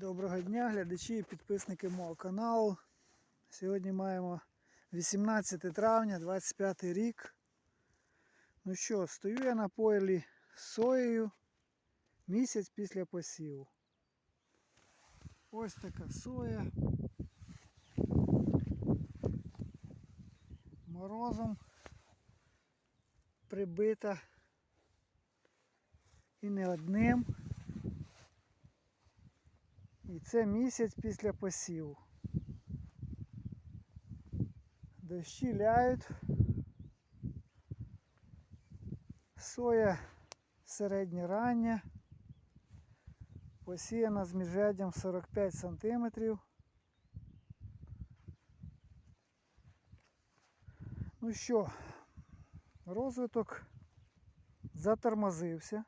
Доброго дня, глядачі і підписники мого каналу. Сьогодні маємо 18 травня 25 рік. Ну що, стою я на полі з соєю місяць після посіву. Ось така соя. Морозом прибита і не одним. Це місяць після посіву. Дощі ляють. Соя середнє рання. Посіяна з міжряддям 45 см. Ну що, розвиток затормозився.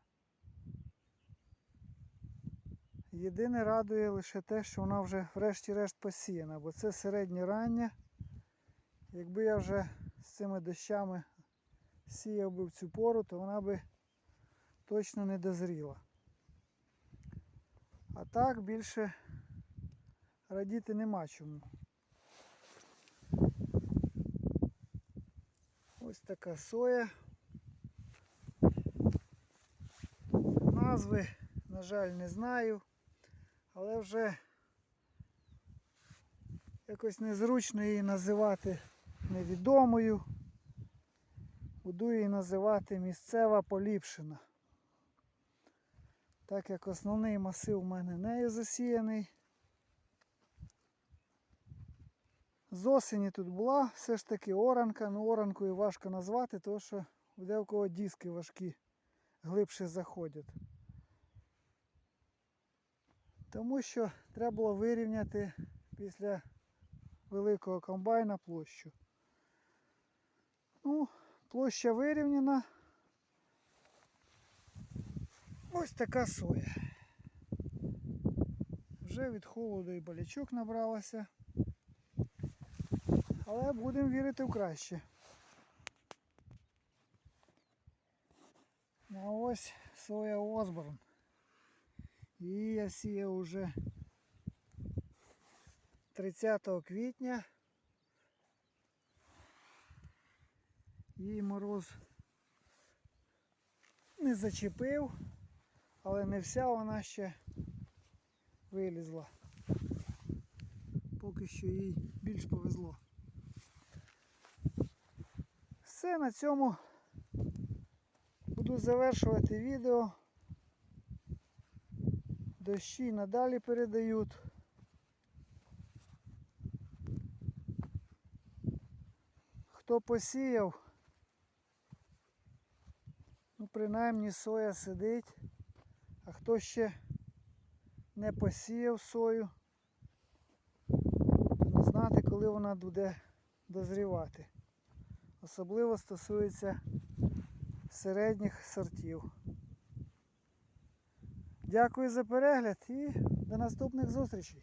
Єдине радує лише те, що вона вже врешті-решт посіяна, бо це середнє рання. Якби я вже з цими дощами сіяв би в цю пору, то вона би точно не дозріла. А так більше радіти нема чому. Ось така соя. Назви, на жаль, не знаю. Але вже якось незручно її називати невідомою. Буду її називати місцева поліпшена. Так як основний масив у мене нею засіяний. З осені тут була все ж таки оранка, ну оранкою важко назвати, тому що де у деякого диски важкі глибше заходять. Тому що треба було вирівняти після великого комбайна площу. Ну, площа вирівняна. Ось така соя. Вже від холоду і болячок набралася. Але будемо вірити в краще. Ну, А ось соя Осборн. Її я сіяв уже 30 квітня. Її мороз не зачепив, але не вся вона ще вилізла. Поки що їй більш повезло. Все, на цьому буду завершувати відео. Дощі надалі передають. Хто посіяв, ну принаймні соя сидить, а хто ще не посіяв сою, то не знати, коли вона буде дозрівати. Особливо стосується середніх сортів. Дякую за перегляд і до наступних зустрічей.